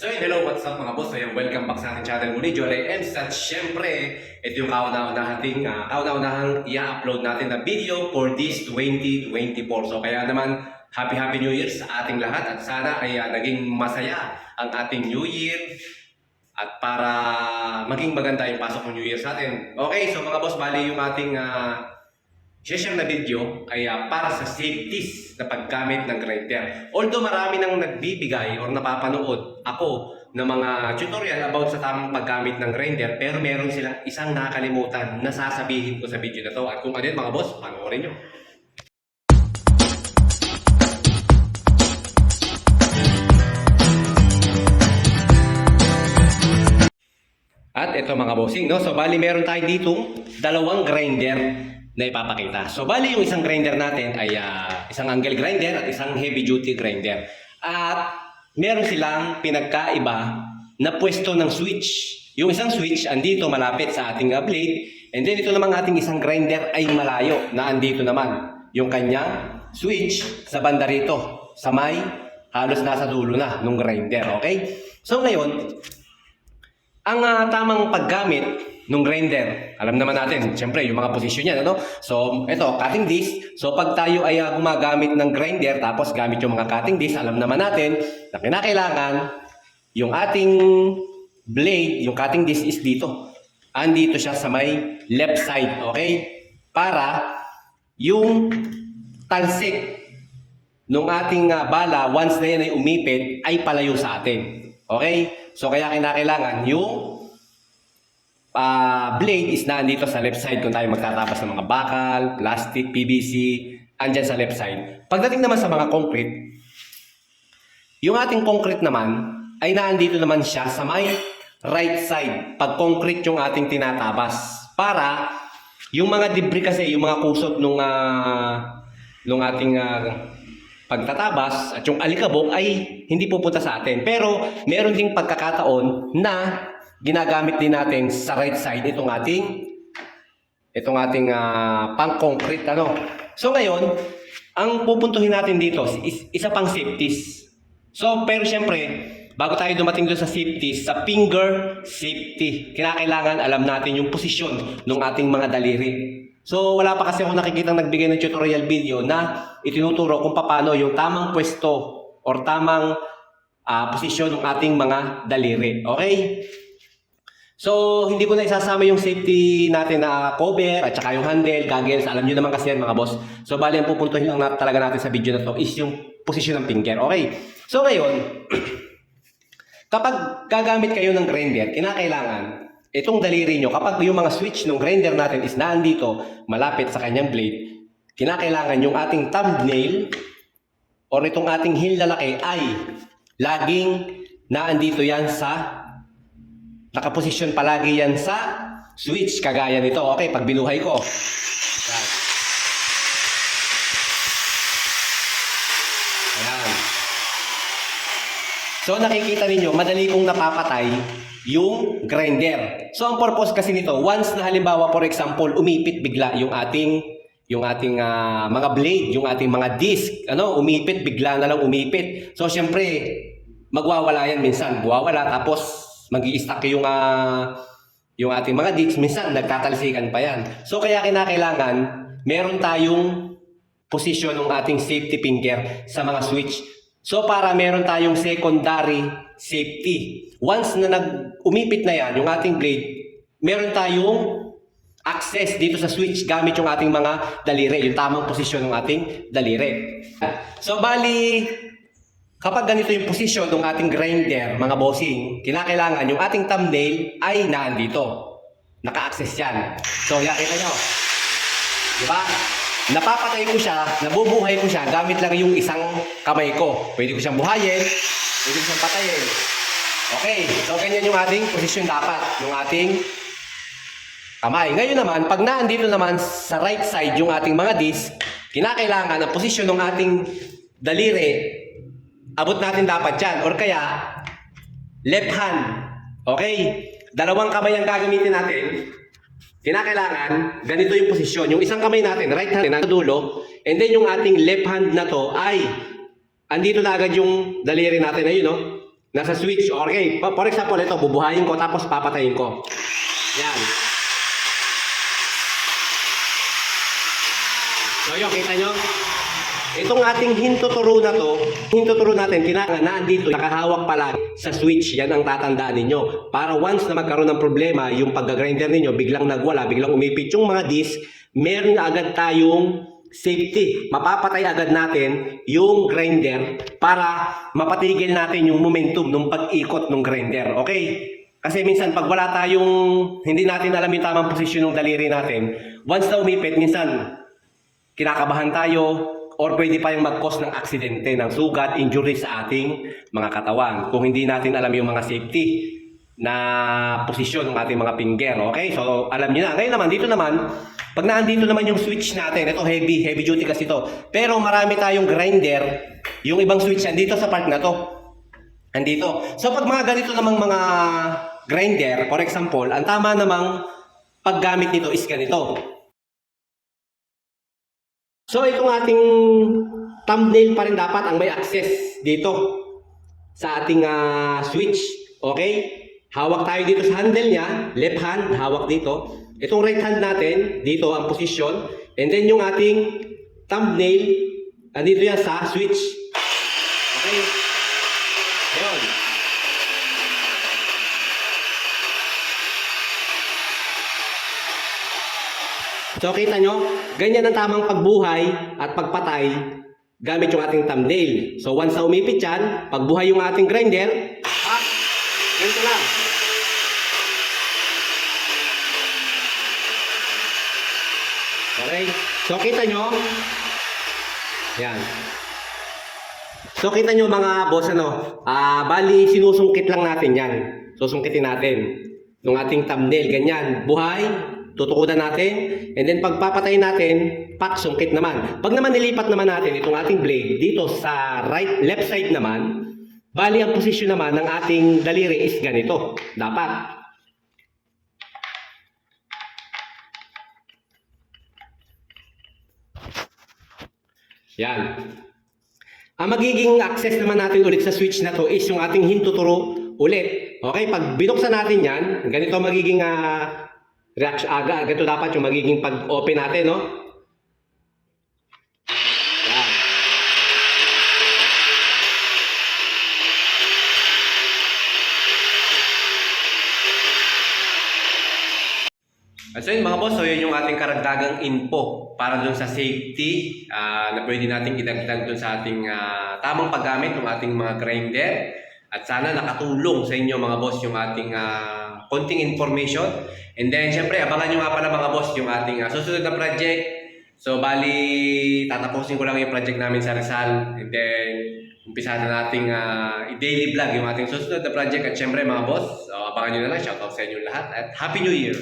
So yun, hello, what's up mga boss? Ayun, welcome back sa ating channel muli, Jolly Ems. At syempre, ito yung kauna-unahating, uh, kauna-unahang i-upload natin na video for this 2024. So kaya naman, happy happy New Year sa ating lahat at sana ay ah, naging masaya ang ating New Year at para maging maganda yung pasok ng New Year sa atin. Okay, so mga boss, bali yung ating uh, share na video ay ah, para sa safeties na paggamit ng grinder. Although marami nang nagbibigay or napapanood ako ng mga tutorial about sa tamang paggamit ng grinder pero meron silang isang nakakalimutan na sasabihin ko sa video na to. At kung ano yun mga boss, panoorin nyo. At ito mga bossing, no? So bali meron tayo dito dalawang grinder na ipapakita. So bali yung isang grinder natin ay ah, isang angle grinder at isang heavy duty grinder. At meron silang pinagkaiba na pwesto ng switch. Yung isang switch andito malapit sa ating blade and then ito namang ating isang grinder ay malayo na andito naman yung kanyang switch sa banda rito sa may halos nasa dulo na nung grinder, okay? So ngayon, ang ah, tamang paggamit ng grinder, alam naman natin, siyempre, yung mga posisyon niyan, ano? So, ito, cutting disc. So, pag tayo ay ah, gumagamit ng grinder, tapos gamit yung mga cutting disc, alam naman natin na kinakailangan yung ating blade, yung cutting disc is dito. Andito siya sa may left side, okay? Para yung talsik nung ating ah, bala, once na yan ay umipit, ay palayo sa atin. Okay? So, kaya kinakailangan yung ah, blade is na andito sa left side kung tayo magtatapos ng mga bakal, plastic, PVC, andyan sa left side. Pagdating naman sa mga concrete, yung ating concrete naman, ay naandito naman siya sa may right side. Pag concrete yung ating tinatabas. Para yung mga debris kasi, yung mga kusot nung, ah, nung ating ah, pagtatabas at yung alikabok ay hindi pupunta sa atin. Pero meron ding pagkakataon na ginagamit din natin sa right side itong ating itong ating ah, pang-concrete ano. So ngayon, ang pupuntuhin natin dito is isa pang safeties. So pero syempre, bago tayo dumating doon sa safeties, sa finger safety, kinakailangan alam natin yung posisyon ng ating mga daliri. So wala pa kasi ako nakikitang nagbigay ng tutorial video na itinuturo kung paano yung tamang pwesto or tamang ah, posisyon ng ating mga daliri. Okay? So, hindi ko na isasama yung safety natin na cover at saka yung handle, goggles. Alam nyo naman kasi yan mga boss. So, bali ang pupuntuhin lang na, talaga natin sa video na to is yung posisyon ng finger. Okay? So, ngayon, kapag gagamit kayo ng grinder, kinakailangan itong daliri nyo, kapag yung mga switch ng grinder natin is naandito, malapit sa kanyang blade, kinakailangan yung ating thumbnail or itong ating heel lalaki ay laging naandito yan sa nakaposisyon palagi yan sa switch kagaya nito. Okay, pag binuhay ko. Yan. Ayan. So nakikita ninyo, madali kong napapatay yung grinder. So ang purpose kasi nito, once na halimbawa for example, umipit bigla yung ating yung ating ah, mga blade, yung ating mga disc, ano, umipit bigla na lang umipit. So syempre, magwawala yan minsan, buwawala tapos magi-stuck yung ah, yung ating mga discs, minsan nagtatalsikan pa yan. So kaya kinakailangan meron tayong position ng ating safety finger sa mga switch. So para meron tayong secondary safety. Once na nag-umipit na yan, yung ating blade, meron tayong access dito sa switch gamit yung ating mga daliri, yung tamang posisyon ng ating daliri. So bali, kapag ganito yung posisyon ng ating grinder, mga bossing, kinakailangan yung ating thumbnail ay naandito. Naka-access yan. So, yan, kita nyo. Di ba? Napapatay ko siya, nabubuhay ko siya gamit lang yung isang kamay ko. Pwede ko siyang buhayin, pwede ko siyang patayin. Okay, so ganyan yung ating posisyon dapat, yung ating kamay. Ngayon naman, pag naandito naman sa right side yung ating mga disc, kinakailangan ang posisyon ng ating daliri, abot natin dapat dyan. Or kaya, left hand. Okay? Dalawang kamay ang gagamitin natin. Kinakailangan, ganito yung posisyon. Yung isang kamay natin, right hand, nasa dulo. And then yung ating left hand na to ay, andito na agad yung daliri natin. Ayun, no? Nasa switch. Okay. For example, ito, bubuhayin ko tapos papatayin ko. Yan. So yun, kita nyo? Itong ating hintuturo na to, hintuturo natin, kailangan na andito, nakahawak pala sa switch, yan ang tatandaan ninyo. Para once na magkaroon ng problema, yung pagga-grinder ninyo, biglang nagwala, biglang umipit yung mga disc, meron na agad tayong safety. Mapapatay agad natin yung grinder para mapatigil natin yung momentum ng pag-ikot ng grinder. Okay? Kasi minsan pag wala tayong, hindi natin alam yung tamang posisyon ng daliri natin, once na umipit, minsan kinakabahan tayo or pwede pa yung mag-cause ng aksidente, ng sugat, injury sa ating mga katawan. Kung hindi natin alam yung mga safety na posisyon ng ating mga finger. Okay? So, alam niyo na. Ngayon naman, dito naman, pag naandito naman yung switch natin, ito heavy, heavy duty kasi ito. Pero marami tayong grinder, yung ibang switch andito sa part na to. Andito. So, pag mga ganito namang mga grinder, for example, ang tama namang paggamit nito is ganito. So itong ating thumbnail pa rin dapat ang may access dito sa ating ah, switch. Okay? Hawak tayo dito sa handle niya, left hand, hawak dito. Itong right hand natin, dito ang position. And then yung ating thumbnail, andito yan sa switch. Okay? Ayun. So kita nyo, ganyan ang tamang pagbuhay at pagpatay gamit yung ating thumbnail. So once na umipit yan, pagbuhay yung ating grinder, ah, ganito lang. Okay? So kita nyo, yan. So kita nyo mga boss ano, ah bali sinusungkit lang natin yan. Susungkitin natin yung ating thumbnail, ganyan. Buhay, tutukudan natin, and then pagpapatay natin, pak, sungkit naman. Pag naman nilipat naman natin itong ating blade dito sa right, left side naman, bali ang posisyon naman ng ating daliri is ganito. Dapat. Yan. Ang magiging access naman natin ulit sa switch na to is yung ating hintuturo ulit. Okay, pag binuksan natin yan, ganito magiging ah, reaction, aga, ganito dapat yung magiging pag-open natin, no? Yan. At so yun mga boss, so yun yung ating karagdagang info para dun sa safety ah, na pwede nating idagdag dun sa ating ah, tamang paggamit ng ating mga grinder. At sana nakatulong sa inyo mga boss yung ating ah, konting information. And then syempre abangan nyo nga pala mga boss yung ating ah, susunod na project. So bali tatapusin ko lang yung project namin sa Rizal. And then umpisa na nating ah, i-daily vlog yung ating susunod na project. At syempre mga boss, so, abangan nyo na lang. Shoutout sa inyo lahat at Happy New Year!